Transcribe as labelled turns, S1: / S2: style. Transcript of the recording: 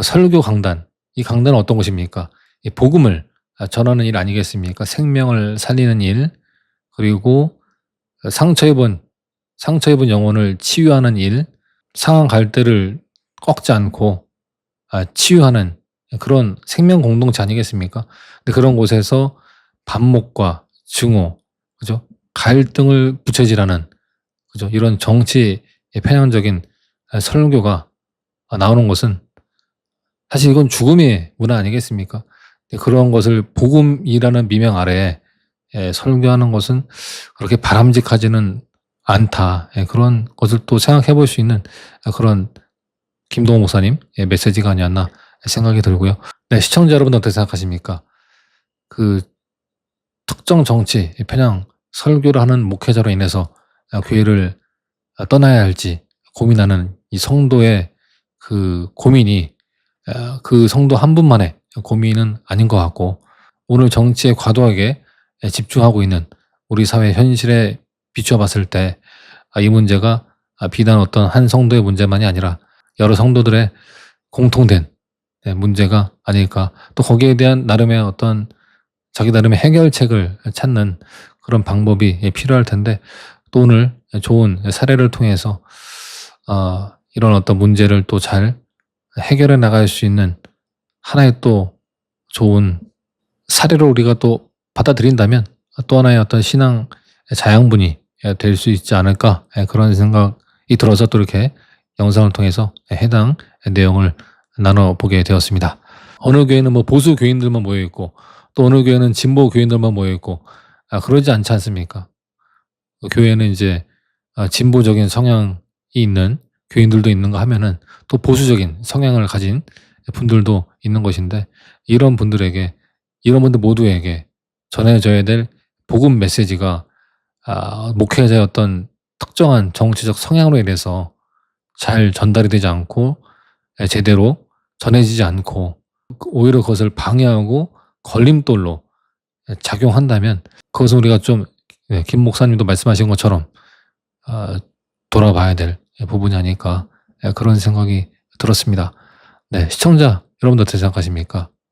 S1: 설교 강단, 이 강단은 어떤 것입니까? 이 복음을 전하는 일 아니겠습니까? 생명을 살리는 일, 그리고 상처 입은, 상처 입은 영혼을 치유하는 일, 상한 갈대를 꺾지 않고 아, 치유하는 그런 생명 공동체 아니겠습니까? 근데 그런 곳에서 반목과 증오, 그죠? 갈등을 부채질하는, 그죠? 이런 정치 편향적인 설교가 나오는 것은 사실 이건 죽음의 문화 아니겠습니까? 그런 것을 복음이라는 미명 아래에 예, 설교하는 것은 그렇게 바람직하지는 않다. 예, 그런 것을 또 생각해 볼 수 있는 그런 김동호 목사님 의 메시지가 아니었나 생각이 들고요. 네, 시청자 여러분 어떻게 생각하십니까? 그 특정 정치 편향 설교를 하는 목회자로 인해서 교회를 떠나야 할지 고민하는 이 성도의 그 고민이 그 성도 한 분만의 고민은 아닌 것 같고 오늘 정치에 과도하게 집중하고 있는 우리 사회 현실에 비추어 봤을 때 이 문제가 비단 어떤 한 성도의 문제만이 아니라 여러 성도들의 공통된 문제가 아닐까. 또 거기에 대한 나름의 어떤 자기 나름의 해결책을 찾는 그런 방법이 필요할 텐데 또 오늘 좋은 사례를 통해서 어, 이런 어떤 문제를 또 잘 해결해 나갈 수 있는 하나의 또 좋은 사례로 우리가 또 받아들인다면 또 하나의 어떤 신앙 자양분이 될 수 있지 않을까 그런 생각이 들어서 또 이렇게 영상을 통해서 해당 내용을 나눠보게 되었습니다. 어느 교회는 뭐 보수 교인들만 모여 있고 또 어느 교회는 진보 교인들만 모여 있고 아, 그러지 않지 않습니까? 그 교회는 이제 아, 진보적인 성향이 있는 교인들도 있는가 하면은 또 보수적인 성향을 가진 분들도 있는 것인데 이런 분들에게 이런 분들 모두에게 전해져야 될 복음 메시지가 아, 목회자의 어떤 특정한 정치적 성향으로 인해서 잘 전달이 되지 않고 제대로 전해지지 않고 오히려 그것을 방해하고 걸림돌로 작용한다면 그것은 우리가 좀 김 목사님도 말씀하신 것처럼 어, 돌아봐야 될 부분이 아닐까 그런 생각이 들었습니다. 네, 시청자 여러분들 어떻게 생각하십니까?